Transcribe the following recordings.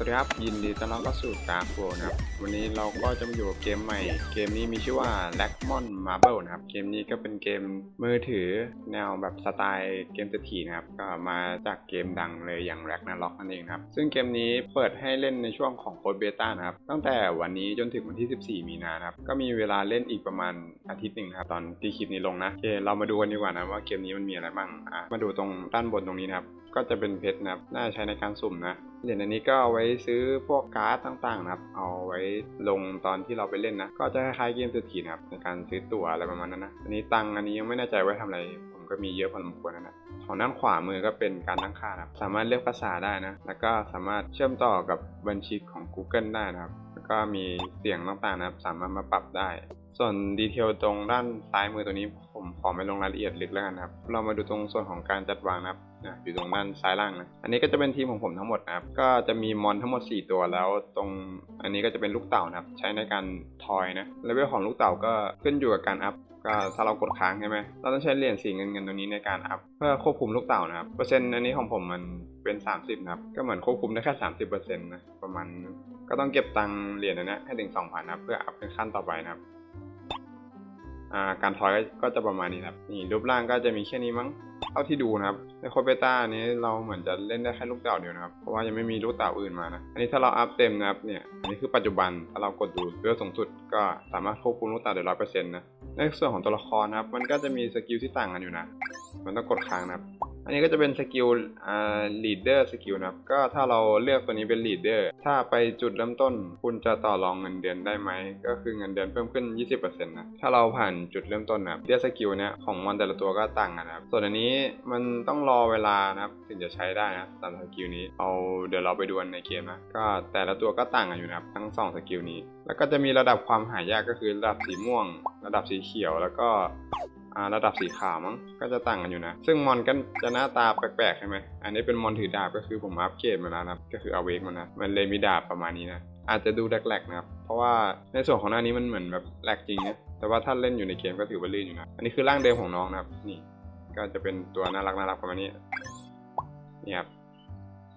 สวัสดีครับยินดีต้อนรับเข้าสู่กาโฟนะครับ วันนี้เราก็จะมาอยู่กับเกมใหม่ เกมนี้มีชื่อว่า l a c m o n Marble นะครับ เกมนี้ก็เป็นเกมมือถือแนวแบบสไตล์เกมเศรษฐีนะครับ ก็มาจากเกมดังเลยอย่าง r a g n a r o k นั่นเองครับ ซึ่งเกมนี้เปิดให้เล่นในช่วงของโค้ดเบต้านะครับ ตั้งแต่วันนี้จนถึงวันที่ 14 มีนาครับ ก็มีเวลาเล่นอีกประมาณอาทิตย์หนึ่งครับตอนที่คลิปนี้ลงนะโอเคเรามาดูกันดีกว่านะว่าเกมนี้มันมีอะไรบ้างอะมาดูตรงด้านบนตรงนี้นะครับ ก็จะเป็นเพชรนะครับน่าใช้ในการสุ่มนะเหรียญอันนี้ก็เอาไว้ซื้อพวกการ์ดต่างๆนะครับ เอาไว้ลงตอนที่เราไปเล่นนะ ก็จะคล้ายๆเกมเศรษฐีนะครับในการซื้อตั๋วอะไรประมาณนั้นนะ อันนี้ตังอันนี้ยังไม่แน่ใจไว่าทำอะไร ผมก็มีเยอะพอสมควรนะนะของด้านขวามือก็เป็นการตั้งค่านะครับ สามารถเลือกภาษาได้นะ แล้วก็สามารถเชื่อมต่อกับบัญชีของ Google ได้นะครับ แล้วก็มีเสียงต่างๆนะครับ สามารถมาปรับได้ส่วนดีเทลตรงด้านซ้ายมือตัวนี้ผมขอไม่ลงรายละเอียดลึกแล้วกันะครับ เรามาดูตรงส่วนของการจัดวางนะครับอยู่ตรงด้านซ้ายล่างนะ อันนี้ก็จะเป็นทีมของผมทั้งหมดนะครับ ก็จะมีมอนทั้งหมด 4 ตัวแล้ว ตรงอันนี้ก็จะเป็นลูกเต่านะครับ ใช้ในการทอยนะเลเวลของลูกเต่าก็ขึ้นอยู่กับการอัพก็ถ้าเรากดค้างใช่ไหมเราต้องใช้เหรียญสีเงินเงินตัวนี้ในการอัพเพื่อควบคุมลูกเต่านะครับ เปอร์เซ็นต์อันนี้ของผมมันเป็น 30นะครับ ก็เหมือนควบคุมได้แค่ 30%นะ ประมาณ ก็ต้องเก็บตังเหรียญอันนี้ให้ถึง2,000นะเพื่ออัพเป็นขั้นต่อไปนะครับ อ่าการถอยก็จะประมาณนี้ครับนี่รูปร่างก็จะมีแค่นี้มั้งเท่าที่ดูนะครับในโคเบต้านี้เราเหมือนจะเล่นได้แค่ลูกเต่าเดียวนะครับเพราะว่ายังไม่มีลูกเต่าอื่นมานะอันนี้ถ้าเราอัพเต็มนะครับเนี่ยอันนี้คือปัจจุบันถ้าเรากดดูเลือสูงสุดก็สามารถควบคุมลูกเต่าได้ร้อยเปอร์เซ็นต์นะในส่วนของตัวละครนะครับ มันก็จะมีสกิลที่ต่างกันอยู่นะ มันต้องกดค้างนะครับ อันนี้ก็จะเป็นสกิลอ่า leader สกิลนะครับ ก็ถ้าเราเลือกตัวนี้เป็น leader ถ้าไปจุดเริ่มต้น คุณจะต่อรองเงินเดือนได้ไหม ก็คือเงินเดือนเพิ่มขึ้น 20%นะ ถ้าเราผ่านจุดเริ่มต้นนะครับเรียสกิลเนี้ยของมอนแต่ละตัวก็ต่างกันนะครับ ส่วนอันนี้มันต้องรอเวลานะครับถึงจะใช้ได้นะสำหรับสกิลนี้ เอาเดี๋ยวเราไปดูในเกมนะ ก็แต่ละตัวก็ต่างกันอยู่นะครับทั้งสองสกิลนี้ แล้วก็จะมีระดับความหายากก็คือระดับสีม่วง ระดับสีเขียวแล้วก็ ระดับสีขาวมั้งก็จะต่างกันอยู่นะ ซึ่งมอนก็จะหน้าตาแปลกๆใช่ไหมอันนี้เป็นมอนถือดาบก็คือผมอัปเกรดมาแล้วนะครับก็คือเอาเวกมานะมันเลยมีดาบประมาณนี้นะอาจจะดูแหลกๆนะครับ เพราะว่าในส่วนของหน้านี้มันเหมือนแบบแหลกจริงนะแต่ว่าถ้าเล่นอยู่ในเกมก็ถือว่าลื่นอยู่นะ อันนี้คือร่างเดิมของน้องนะครับ นี่ ก็จะเป็นตัวน่ารักน่ารักประมาณนี้ นี่ครับ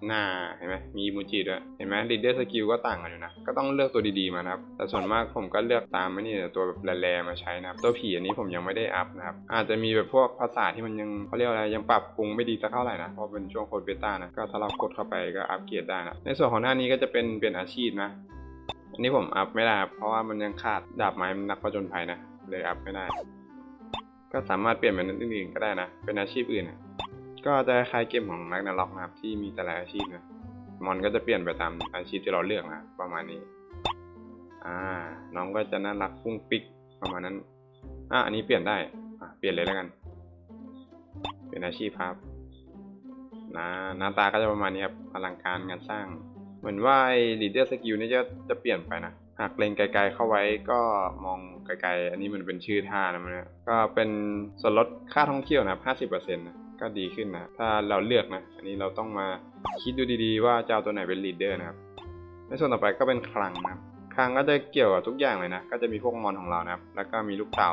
หน้าเห็นไหมมีมูจิด้วยเห็นไหม leader skill ก็ต่างกันอยู่นะ ก็ต้องเลือกตัวดีๆมานะครับ แต่ส่วนมากผมก็เลือกตามไม่นี่ตัวแบบแร่ๆมาใช้นะครับ ตัวผีอันนี้ผมยังไม่ได้อัพนะครับ อาจจะมีแบบพวกภาษาที่มันยังเขาเรียกอะไรยังปรับปรุงไม่ดีสักเท่าไหร่นะ เพราะเป็นช่วงโคดเบต้านะ ก็ถ้าเรากดเข้าไปก็อัพเกรดได้นะ ในส่วนของหน้านี้ก็จะเป็นเป็นอาชีพนะ อันนี้ผมอัพไม่ได้ครับ เพราะว่ามันยังขาดดาบไม้มันนักผจญภัยนะ เลยอัพไม่ได้ ก็สามารถเปลี่ยนเป็นอื่นๆก็ได้นะ เป็นอาชีพอื่นนะ ก็จะคล้ายเกมของแมกนาล็อกนะครับที่มีแต่ละอาชีพนะมอนก็จะเปลี่ยนไปตามอาชีพที่เราเลือกนะประมาณนี้ อ่า น้องก็จะน่ารักฟุ้งปิ๊กประมาณนั้น อะอันนี้เปลี่ยนได้ อะเปลี่ยนเลยแล้วกัน เป็นอาชีพครับนะหน้าตาก็จะประมาณนี้ครับอลังการงานสร้าง เหมือนว่าไอ้ leader skill นี่จะจะเปลี่ยนไปนะหากเล็งไกลๆเข้าไว้ก็มองไกลๆ อันนี้มันเป็นชื่อท่านะมันก็เป็นส่วนลดค่าท่องเที่ยวนะครับ 50%นะ ก็ดีขึ้นนะ ถ้าเราเลือกนะ อันนี้เราต้องมาคิดดูดีๆ ว่าจะเอาตัวไหนเป็น leader นะครับ ในส่วนต่อไปก็เป็นคลังนะครับ คลังก็จะเกี่ยวกับทุกอย่างเลยนะ ก็จะมีพวกมอนของเรานะครับ แล้วก็มีลูกเต๋า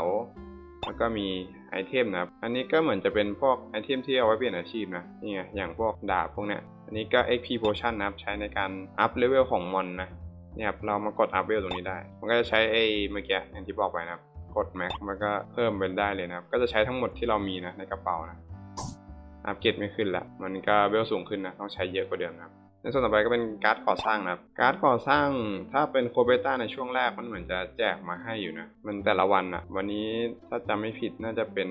แล้วก็มีไอเทมนะครับ อันนี้ก็เหมือนจะเป็นพวกไอเทมที่เอาไว้เปลี่ยนอาชีพนะ นี่ไง อย่างพวกดาบพวกเนี้ย อันนี้ก็ XP potion นะครับ ใช้ในการอัพเลเวลของมอนนะเนี่ยครับ เรามากดอัพเลเวลตรงนี้ได้ มันก็จะใช้ไอเมื่อกี้อย่างที่บอกไปนะครับกดแม็กมันก็เพิ่มเป็นได้เลยนะครับ ก็จะใช้ทั้งหมดที่เรามีนะในกระเป๋านะ อัพเกรดไม่ขึ้นละมันก็เวลสูงขึ้นนะต้องใช้เยอะกว่าเดิมนะครับในส่วนต่อไปก็เป็นการ์ดก่อสร้างนะครับการ์ดก่อสร้างถ้าเป็นโคเบต้าในช่วงแรกมันเหมือนจะแจกมาให้อยู่นะ มันแต่ละวันอะวันนี้ถ้าจำไม่ผิดน่าจะเป็น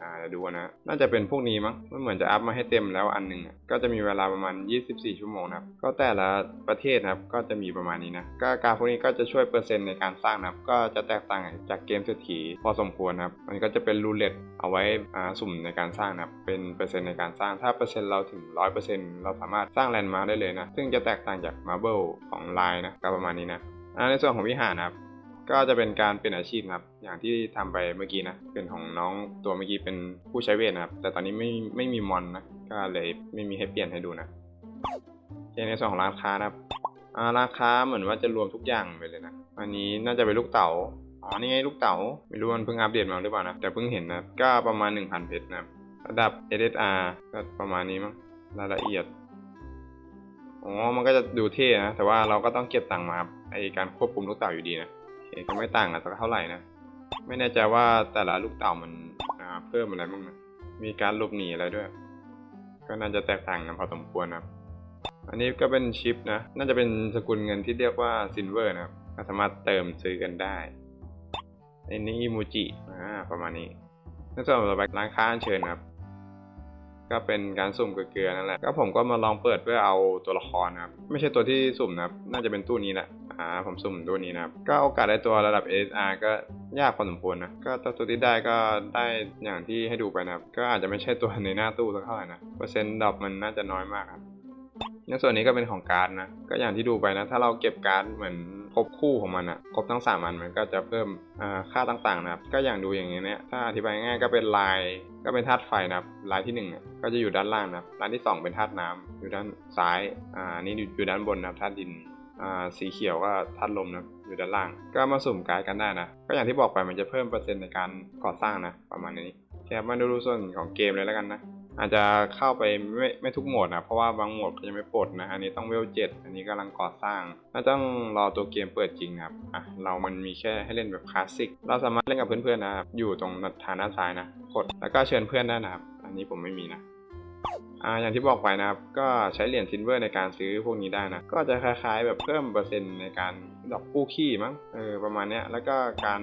อ่าเดี๋ยวดูนะ น่าจะเป็นพวกนี้มั้ง มันเหมือนจะอัพมาให้เต็มแล้วอันหนึ่งอะก็จะมีเวลาประมาณ 24 ชั่วโมงนะครับ ก็แต่ละประเทศนะครับ ก็จะมีประมาณนี้นะ ก็การพวกนี้ก็จะช่วยเปอร์เซ็นต์ในการสร้างนะครับ ก็จะแตกต่างจากเกมเศรษฐีพอสมควรนะครับ มันก็จะเป็นรูเล็ตเอาไว้อ่าสุ่มในการสร้างนะครับ เป็นเปอร์เซ็นต์ในการสร้าง ถ้าเปอร์เซ็นต์เราถึง 100%เราสามารถสร้างแลนด์มาร์คได้เลยนะ ซึ่งจะแตกต่างจาก Marble ของไลน์นะ ก็ประมาณนี้นะอ่าในส่วนของวิหารนะครับ ก็จะเป็นการเป็นอาชีพนะครับ อย่างที่ทำไปเมื่อกี้นะ เป็นของน้องตัวเมื่อกี้เป็นผู้ใช้เวทนะครับ แต่ตอนนี้ไม่ไม่มีมอนนะ ก็เลยไม่มีให้เปลี่ยนให้ดูนะในส่วนของร้านค้านะครับราคาเหมือนว่าจะรวมทุกอย่างไปเลยนะ อันนี้น่าจะเป็นลูกเต๋า อ๋อ นี่ไงลูกเต๋า ไม่รู้มันเพิ่งอัปเดตมาหรือเปล่านะ แต่เพิ่งเห็นนะ ก็ประมาณ 1,000 เพชรนะครับระดับ SSR ก็ประมาณนี้มั้ง รายละเอียด อ๋อ มันก็จะดูเท่นะ แต่ว่าเราก็ต้องเก็บตังค์มาครับไอการควบคุมลูกเต่าอยู่ดีนะ ก็ไม่ต่างกันสักเท่าไหร่นะ ไม่แน่ใจว่าแต่ละลูกเต่ามันเพิ่มอะไรบ้างนะ มีการหลบหนีอะไรด้วย ก็น่าจะแตกต่างกันพอสมควรนะครับ อันนี้ก็เป็นชิปนะ น่าจะเป็นสกุลเงินที่เรียกว่าซินเวอร์นะครับก็สามารถเติมซื้อกันได้อันนี้อิมูจิ อ่า ประมาณนี้ในส่วนต่อไปร้านค้าเชิญครับ ก็เป็นการสุ่มเกลือนั่นแหละก็ผมก็มาลองเปิดเพื่อเอาตัวละครนะครับ ไม่ใช่ตัวที่สุ่มนะครับ น่าจะเป็นตู้นี้แหละอ่าผมสุ่มตู้นี้นะครับ ก็โอกาสได้ตัวระดับ SR ก็ยากพอสมควรนะ ก็ตัวที่ได้ก็ได้อย่างที่ให้ดูไปนะครับ ก็อาจจะไม่ใช่ตัวในหน้าตู้สักเท่าไหร่นะ เปอร์เซ็นต์ดรอปมันน่าจะน้อยมากครับในส่วนนี้ก็เป็นของการ์ดนะ ก็อย่างที่ดูไปนะ ถ้าเราเก็บการ์ดเหมือน ครบคู่ของมันอะครบทั้งสามอันมันก็จะเพิ่มค่าต่างๆนะครับ ก็อย่างดูอย่างนี้เนี่ยถ้าอธิบายง่ายก็เป็นลายก็เป็นธาตุไฟนะครับลายที่หนึ่งเนี่ยก็จะอยู่ด้านล่างนะครับลายที่สองเป็นธาตุน้ำอยู่ด้านซ้ายอ่านี่อยู่ด้านบนนะครับธาตุดินอ่าสีเขียวก็ธาตุลมนะอยู่ด้านล่าง ก็มาสุ่มการ์ดกันได้นะ ก็อย่างที่บอกไปมันจะเพิ่มเปอร์เซ็นต์ในการก่อสร้างนะ ประมาณนี้แค่มาดูส่วนของเกมเลยแล้วกันนะ อาจจะเข้าไปไม่ไม่ทุกโหมดนะเพราะว่าบางโหมดก็ยังไม่ปลดนะอันนี้ต้องเวลเจ็ดอันนี้กำลังก่อสร้างน่าต้องรอตัวเกมเปิดจริงนะครับอะเรามันมีแค่ให้เล่นแบบคลาสสิกเราสามารถเล่นกับเพื่อนๆนะครับอยู่ตรงทางด้านซ้ายนะกดแล้วก็เชิญเพื่อนได้นะครับ อันนี้ผมไม่มีนะอ่าอย่างที่บอกไปนะครับ ก็ใช้เหรียญซิลเวอร์ในการซื้อพวกนี้ได้นะ ก็จะคล้ายๆ แบบเพิ่มเปอร์เซ็นต์ในการดอกคู่ขี้มั้งเออประมาณเนี้ยแล้วก็การ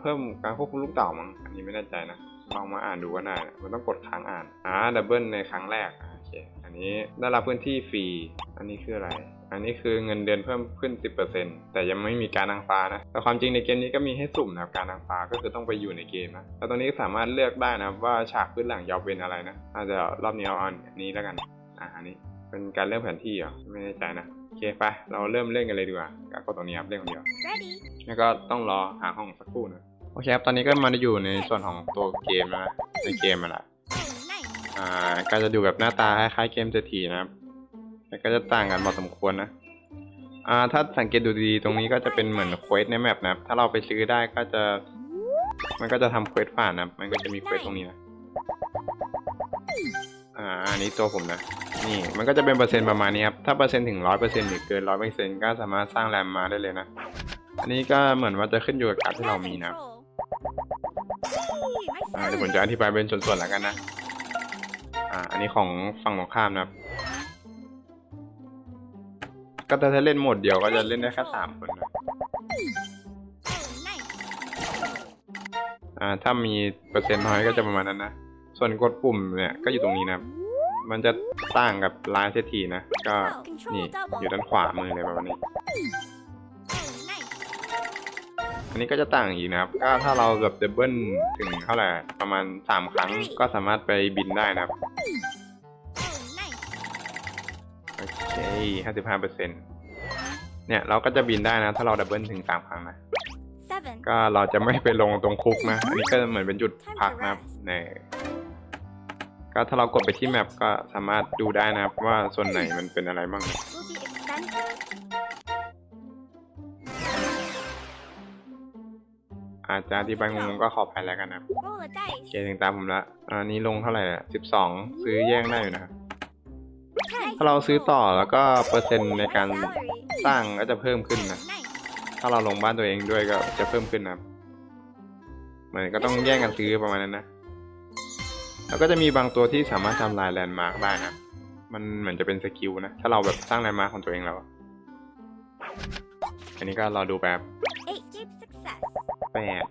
เพิ่มการควบคุมลูกเต่ามั้งอันนี้ไม่แน่ใจนะ ลองมาอ่านดูก็ได้นะมันต้องกดค้างอ่าน อ่า ดับเบิลในครั้งแรกอ่าโอเค อันนี้ได้รับพื้นที่ฟรี อันนี้คืออะไร อันนี้คือเงินเดือนเพิ่มขึ้น 10%แต่ยังไม่มีการนางฟ้านะ แต่ความจริงในเกมนี้ก็มีให้สุ่มนะครับ การนางฟ้าก็คือต้องไปอยู่ในเกมนะ แล้วตรงนี้สามารถเลือกได้นะครับว่าฉากพื้นหลังยาวเป็นอะไรนะ อาจจะรอบนี้เอาอันนี้แล้วกัน อ่า อันนี้ เป็นการเลือกแผนที่เหรอ ไม่แน่ใจนะโอเคไป เราเริ่มเล่นกันเลยดีกว่าก็กดตรงนี้ครับเล่นคนเดียว Ready. แล้วก็ต้องรอหาห้องสักครู่นะ โอเคครับ ตอนนี้ก็มาอยู่ในส่วนของตัวเกมนะ ในเกมมาละอ่าก็จะดูแบบหน้าตาคล้ายๆเกมเศรษฐีนะครับ แต่ก็จะต่างกันพอสมควรนะ อ่า ถ้าสังเกตดูดีๆ ตรงนี้ก็จะเป็นเหมือนเควสในแมปนะครับ ถ้าเราไปซื้อได้ก็จะ มันก็จะทำเควสผ่านนะ มันก็จะมีเควสตรงนี้นะ อ่า อันนี้ตัวผมนะ นี่ มันก็จะเป็นเปอร์เซ็นต์ประมาณนี้ครับ ถ้าเปอร์เซ็นต์ถึงร้อยเปอร์เซ็นต์หรือเกินร้อยเปอร์เซ็นต์ก็สามารถสร้างแรมมาได้เลยนะ อันนี้ก็เหมือนว่าจะขึ้นอยู่กับการที่เรามีนะครับ อ่าเดี๋ยวผมจะอธิบายเป็นส่วนๆแล้วกันนะ อ่า อันนี้ของฝั่งตรงข้ามนะครับ ก็ถ้าเล่นโหมดเดียวก็จะเล่นได้แค่สามคนนะอ่า ถ้ามีเปอร์เซ็นต์น้อยก็จะประมาณนั้นนะ ส่วนกดปุ่มเนี่ยก็อยู่ตรงนี้นะครับ มันจะต่างกับลายเศรษฐีนะ ก็นี่อยู่ด้านขวามือเลยประมาณนี้ อันนี้ก็จะต่างอีกนะครับก็ถ้าเราแบบดับเบิลถึงเท่าไหร่ประมาณสามครั้งก็สามารถไปบินได้นะครับโอเคห้าสิบห้าเปอร์เซ็นต์เนี่ยเราก็จะบินได้นะ ถ้าเราดับเบิลถึงสามครั้งนะก็เราจะไม่ไปลงตรงคุกนะ อันนี้ก็เหมือนเป็นจุดพักนะครับในก็ถ้าเรากดไปที่แมปก็สามารถดูได้นะครับว่าส่วนไหนมันเป็นอะไรบ้าง อาจจะอธิบายงงๆก็ขออภัยแล้วกันนะครับ Roll a โอ dice. เคถึงตามผมละอันนี้ลงเท่าไหร่อะสิบสองซื้อแย่งได้อยู่นะครับ Ten. ถ้าเราซื้อต่อแล้วก็เปอร์เซ็นต์ในการ Salary. สร้างก็จะเพิ่มขึ้นนะ Nice. ถ้าเราลงบ้านตัวเองด้วยก็จะเพิ่มขึ้นนะครับเหมือนก็ต้องแย่งกันซื้อประมาณนั้นนะ แล้วก็จะมีบางตัวที่สามารถทำลายแลนด์มาร์กได้นะ มันเหมือนจะเป็นสกิลนะ ถ้าเราแบบสร้างแลนด์มาร์กของตัวเองแล้วอะอันนี้ก็รอดูแบบ Eight. Deep success. แปด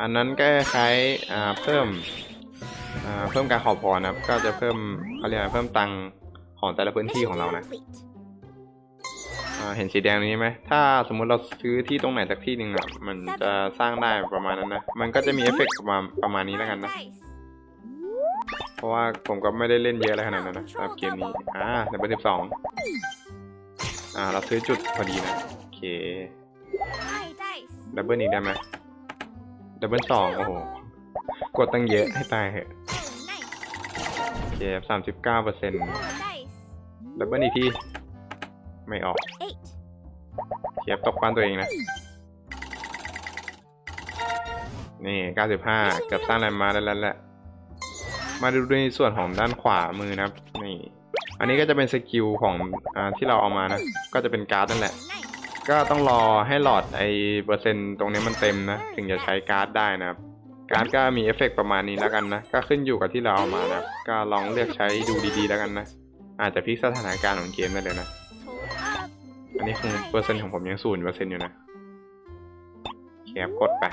อันนั้นก็คล้ายอ่าเพิ่มอ่าเพิ่มการขอพรนะครับ ก็จะเพิ่มเขาเรียกเพิ่มตังค์ของแต่ละพื้นที่ของเรานะเห็นสีแดงนี้ไหม ถ้าสมมุติเราซื้อที่ตรงไหนสักที่หนึ่งอะ มันจะสร้างได้ประมาณนั้นนะ มันก็จะมีเอฟเฟกต์ประมาณประมาณนี้แล้วกันนะ เพราะว่าผมก็ไม่ได้เล่นเยอะอะไรขนาดนั้นนะสำหรับเกมนี้ อ่าดับเบิลสิบสองอ่า เราซื้อจุดพอดีนะ โอเค ดับเบิลอีกได้ไหมดับเบิลสองโอ้โห กดตั้งเยอะให้ตายเหอะโอเคสามสิบเก้าเปอร์เซ็นต์ดับเบิลอีกที ไม่ออกเทียบตกบ้านตัวเองนะ นี่95เกือบสร้างแลนด์มาแล้วแหละ มาดูในส่วนของด้านขวามือนะครับ นี่ อันนี้ก็จะเป็นสกิลของอ่าที่เราเอามานะ ก็จะเป็นการ์ดนั่นแหละ ก็ต้องรอให้หลอดไอเปอร์เซ็นต์ตรงนี้มันเต็มนะถึงจะใช้การ์ดได้นะครับ การ์ดก็มีเอฟเฟกต์ประมาณนี้แล้วกันนะ ก็ขึ้นอยู่กับที่เราเอามานะครับก็ลองเลือกใช้ดูดีๆแล้วกันนะ อาจจะพลิกสถานการณ์ของเกมได้เลยนะ อันนี้คงเปอร์เซ็นต์ของผมยังศูนย์เปอร์เซ็นต์อยู่นะแคปกดไป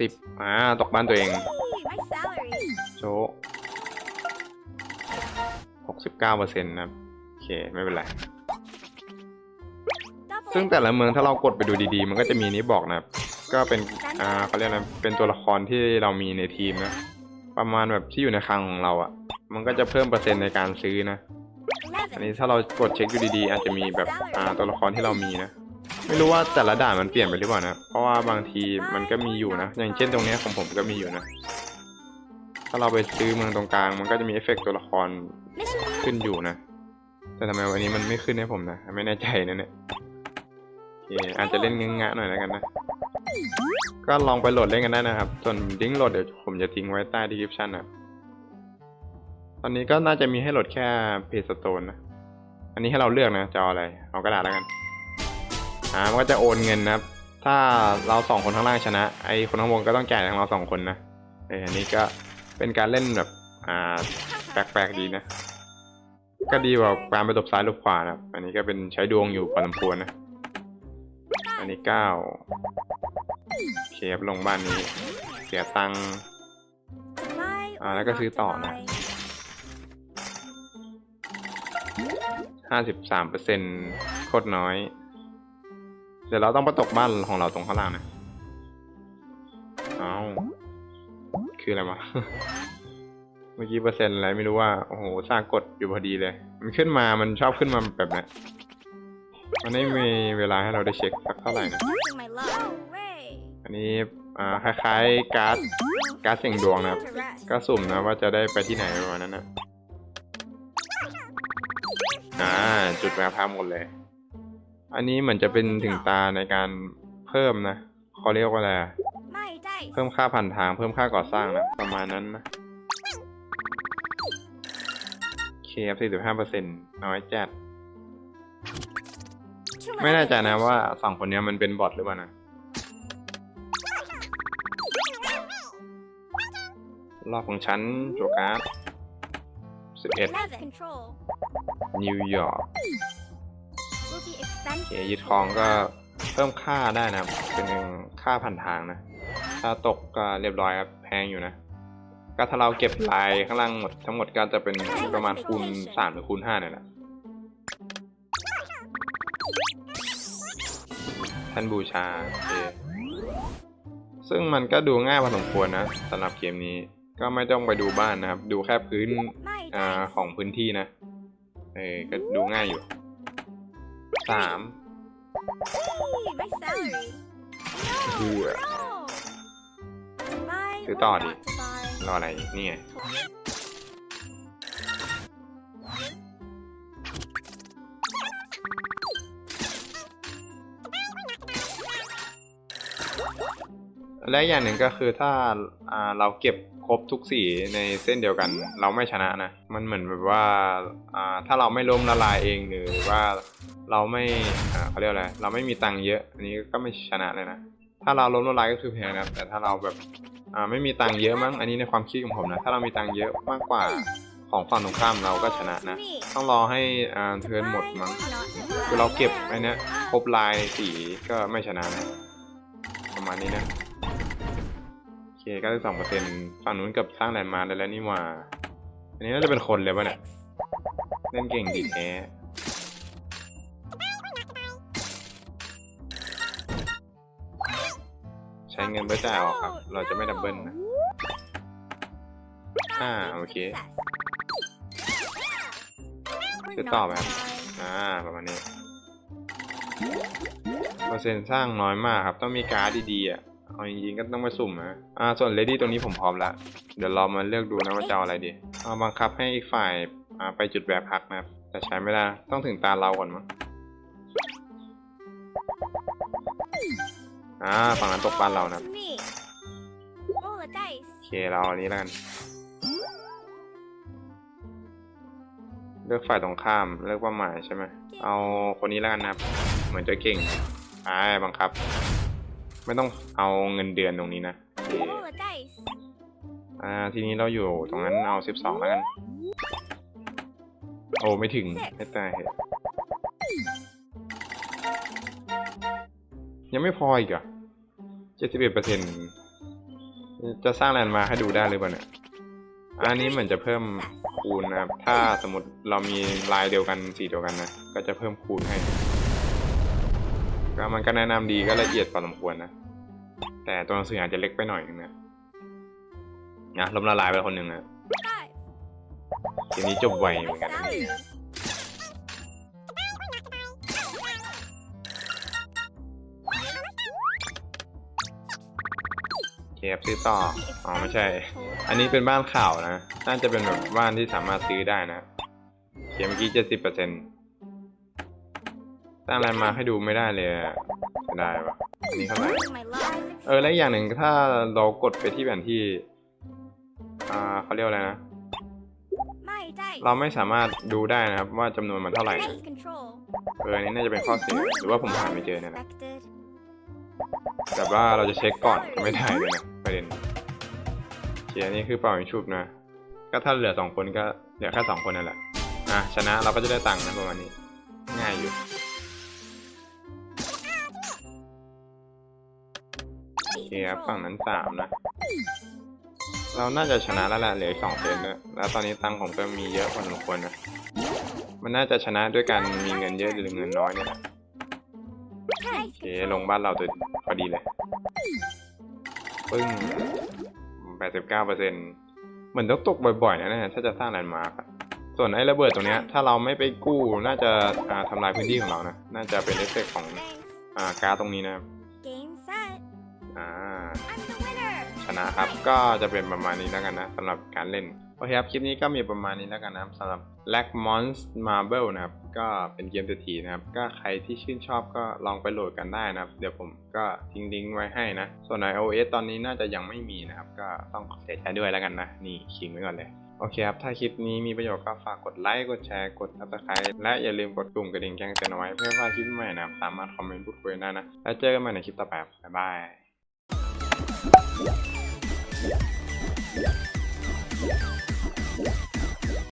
สิบอ่าตกบ้านตัวเองโชหกสิบเก้าเปอร์เซ็นต์นะครับโอเค ไม่เป็นไร ซึ่งแต่ละเมืองถ้าเรากดไปดูดีๆ มันก็จะมีนี้บอกนะครับ ก็เป็นอ่าเขาเรียกนะไรเป็นตัวละครที่เรามีในทีมนะ ประมาณแบบที่อยู่ในคลังของเราอะ่ะ มันก็จะเพิ่มเปอร์เซ็นต์ในการซื้อนะ อันนี้ถ้าเรากดเช็คดูดีๆ อาจจะมีแบบอ่าตัวละครที่เรามีนะ ไม่รู้ว่าแต่ละด่านมันเปลี่ยนไปหรือเปล่านะ เพราะว่าบางทีมันก็มีอยู่นะ อย่างเช่นตรงนี้ของผมก็มีอยู่นะ ถ้าเราไปซื้อเมืองตรงกลาง มันก็จะมีเอฟเฟกต์ตัวละครขึ้นอยู่นะ แต่ทำไมวันนี้มันไม่ขึ้นให้ผมนะ ไม่แน่ใจนะเนี่ย เคอาจจะเล่นงงะๆหน่อยแล้วกันนะ ก็ลองไปโหลดเล่นกันได้นะครับ ส่วนลิงโหลดเดี๋ยวผมจะทิ้งไว้ใต้ดีคริปชันนะตอนนี้ก็น่าจะมีให้โหลดแค่เพจสโตนนะ อันนี้ให้เราเลือกนะจะเอาอะไร เอากระดาษแล้วกัน อ่า มันก็จะโอนเงินนะครับ ถ้าเราสองคนข้างล่างชนะ ไอคนข้างบนก็ต้องจ่ายทางเราสองคนนะเอออันนี้ก็เป็นการเล่นแบบ อ่า แปลกๆดีนะ ก็ดีกว่าการไปตบซ้ายลบขวานะครับ อันนี้ก็เป็นใช้ดวงอยู่พอสมควรนะ อันนี้เก้าเคครับลงบ้านนี้ เสียตังค์อ่าแล้วก็ซื้อต่อนะห้าสิบสามเปอร์เซ็นต์โคตรน้อย เดี๋ยวเราต้องประตกบ้านของเราตรงข้างล่างนะเอาคืออะไรวะ เมื่อกี้เปอร์เซ็นต์อะไรไม่รู้ว่า โอ้โห สร้างกดอยู่พอดีเลย มันขึ้นมา มันชอบขึ้นมาแบบนี้ มันไม่มีเวลาให้เราได้เช็คสักเท่าไหร่นะ Testing my luck. No way. อันนี้อ่าคล้ายๆการ์ดการ์ดเสี่ยงดวงนะครับ To rest. ก็สุ่มนะว่าจะได้ไปที่ไหนประมาณนั้นนะอ่าจุดแวะภาพหมดเลย อันนี้เหมือนจะเป็นถึงตาในการเพิ่มนะเขาเรียกว่าอะไรอะ My dice. เพิ่มค่าผ่านทางเพิ่มค่าก่อสร้างนะประมาณนั้นนะเคฟสี่สิบห้าเปอร์เซ็นต์น้อยจัด Too ไม่แน่ใจนะ much. ว่าสองคนเนี้ยมันเป็นบอทหรือเปล่านะรอบของฉันโจการ์ดสิบเอ็ด Eleven. Control นิวยอร์ก will be โอ expensive. เคยึดครองก็เพิ่มค่าได้นะครับ เป็นค่าผ่านทางนะ ถ้าตกก็เรียบร้อยครับแพงอยู่นะ ก็ถ้าเราเก็บลายข้างล่างหมดทั้งหมดก็จะเป็นประมาณคูณสามหรือคูณห้าเนี่ยแหละ ท่านบูชาโอเคซึ่งมันก็ดูง่ายพอสมควรนะสำหรับเกมนี้ก็ไม่ต้องไปดูบ้านนะครับ ดูแค่พื้น My อ่า dice. ของพื้นที่นะเออก็ดูง่ายอยู่สาม Hey, my salary. เพื่อ No. Buy ซื้อ or ต่อดิ not to buy. รออะไรนี่ไง และอย่างหนึ่งก็คือถ้าอ่าเราเก็บครบทุกสีในเส้นเดียวกัน เราไม่ชนะนะ มันเหมือนแบบว่าอ่าถ้าเราไม่ล้มละลายเองหรือว่าเราไม่อ่าเขาเรียกอะไรเราไม่มีตังค์เยอะ อันนี้ก็ไม่ชนะเลยนะถ้าเราล้มละลายก็คือแพ้นะแต่ถ้าเราแบบอ่าไม่มีตังค์เยอะมั้งอันนี้ในความคิดของผมนะถ้าเรามีตังค์เยอะมากกว่าของฝั่งตรงข้ามเราก็ชนะนะ ต้องรอให้อ่าเทิร์นหมดมั้งคือเราเก็บไอ้นี้ครบลายสีก็ไม่ชนะนะประมาณนี้นะ เคก็ได้สองเปอร์เซ็นฝั่งนู้นกับสร้างแลนด์มาร์คได้แล้วนี่ว่า อันนี้น่าจะเป็นคนเลยป่ะเนี่ย เล่นเก่งดีแท้ใช้เงินเพื่อจ่ายออกครับ เราจะไม่ดับเบิลนะ อ่า โอเคซื้อต่อไหมครับอ่า ประมาณนี้ เปอร์เซ็นต์สร้างน้อยมากครับ ต้องมีการ์ดดีๆอะ เอาจริงๆก็ต้องไปสุ่มนะอ่าส่วนเลดี้ตรงนี้ผมพร้อมละเดี๋ยวเรามาเลือกดูนะว่าจะเอาอะไรดีเอาบังคับให้อีกฝ่ายอ่าไปจุดแวะพักนะครับแต่ใช้ไม่ได้ต้องถึงตาเราก่อนมั้งอ่าฝั่งนั้นตกบ้านเรานะโอเคเราเอาอันนี้แล้วกันเลือกฝ่ายตรงข้ามเลือกเป้าหมายใช่ไหมเอาคนนี้แล้วกันนะครับ เหมือนจะเก่งอ่าบังคับ ไม่ต้องเอาเงินเดือนตรงนี้นะโอเค Roll a dice. อ่าทีนี้เราอยู่ตรงนั้นเอาสิบสองแล้วกัน โอ้ไม่ถึงไม่ตายเหตุยังไม่พออีกเหรอะเจ็ดสิบเอ็ดเปอร์เซ็นจะสร้างแลนด์มาร์คให้ดูได้หรือเปล่าเนี่ยอันนี้เหมือนจะเพิ่มคูณนะครับ ถ้าสมมติเรามีลายเดียวกันสีเดียวกันนะ ก็จะเพิ่มคูณให้ ก็มันก็แนะนำดีก็ละเอียดพอสมควรนะ แต่ตัวหนังสืออาจจะเล็กไปหน่อยนึงนะนะล้มละลายไปคนหนึ่งนะทีนี้จบไวเหมือนกันนะ salary. เคฟซื้อต่อ อ๋อไม่ใช่ อันนี้เป็นบ้านข่าวนะ น่าจะเป็นแบบบ้านที่สามารถซื้อได้นะเคเมื่อกี้เจ็ดสิบเปอร์เซ็นต์ สร้างอะไรมาให้ดูไม่ได้เลยอะเสียดายวะอันนี้เท่าไหร่ Losing my life. เออ แล้วอีกอย่างหนึ่งถ้าเรากดไปที่แผนที่ อ่าเขาเรียกว่าอะไรนะ My dice. เราไม่สามารถดูได้นะครับ ว่าจำนวนมันเท่าไหร่นะ Dice control. เอออันนี้น่าจะเป็นข้อเสีย หรือว่าผมหาไม่เจอเนี่ยนะ Expected. แต่ว่าเราจะเช็คก่อนก็ไม่ได้เลยนะประเด็นโอเคอันนี้คือเป่ายิงชุบนะ ก็ถ้าเหลือสองคนก็เหลือแค่สองคนนั่นแหละ อะชนะเราก็จะได้ตังค์นะประมาณนี้ ง่ายอยู่ เคครับฝั่งนั้นสามนะ เราน่าจะชนะแล้วแหละเหลืออีกสองเซตนะแล้วตอนนี้ตังค์ผมก็มีเยอะพอสมควรนะ มันน่าจะชนะด้วยการมีเงินเยอะหรือเงินน้อยเนี่ยแหละ Dice โอเค control. ลงบ้านเราตัวพอดีเลย ปึ้งแปดสิบเก้าเปอร์เซ็นเหมือนต้องตกบ่อยๆนะเนี่ยถ้าจะสร้างแลนด์มาร์กอะส่วนไอ้ระเบิดตรงเนี้ยถ้าเราไม่ไปกู้น่าจะอ่าทำลายพื้นที่ของเรานะ น่าจะเป็นเอฟเฟกต์ของ Thanks. อ่าการ์ดตรงนี้นะครับ Game set. อ่า I'm the winner. ชนะครับก็จะเป็นประมาณนี้แล้วกันนะสำหรับการเล่นโอเคครับคลิปนี้ก็มีประมาณนี้แล้วกันนะครับสำหรับ Black Mons Marble นะครับ ก็เป็นเกมเศรษฐีนะครับ ก็ใครที่ชื่นชอบก็ลองไปโหลดกันได้นะครับ เดี๋ยวผมก็ทิ้งลิงก์ไว้ให้นะ ส่วน iOS ตอนนี้น่าจะยังไม่มีนะครับ ก็ต้องเสียใจด้วยแล้วกันนะ นี่ขิงไว้ก่อนเลยโอเคครับ ถ้าคลิปนี้มีประโยชน์ก็ฝากกดไลค์ กดแชร์ กด subscribe และอย่าลืมกดปุ่มกระดิ่งแจ้งเตือนเอาไว้เพื่อไม่พลาดคลิปใหม่นะครับ สามารถคอมเมนต์พูดคุยได้นะ แล้วเจอกันใหม่ในคลิปต่อไปครับบ๊ายบาย Yeah.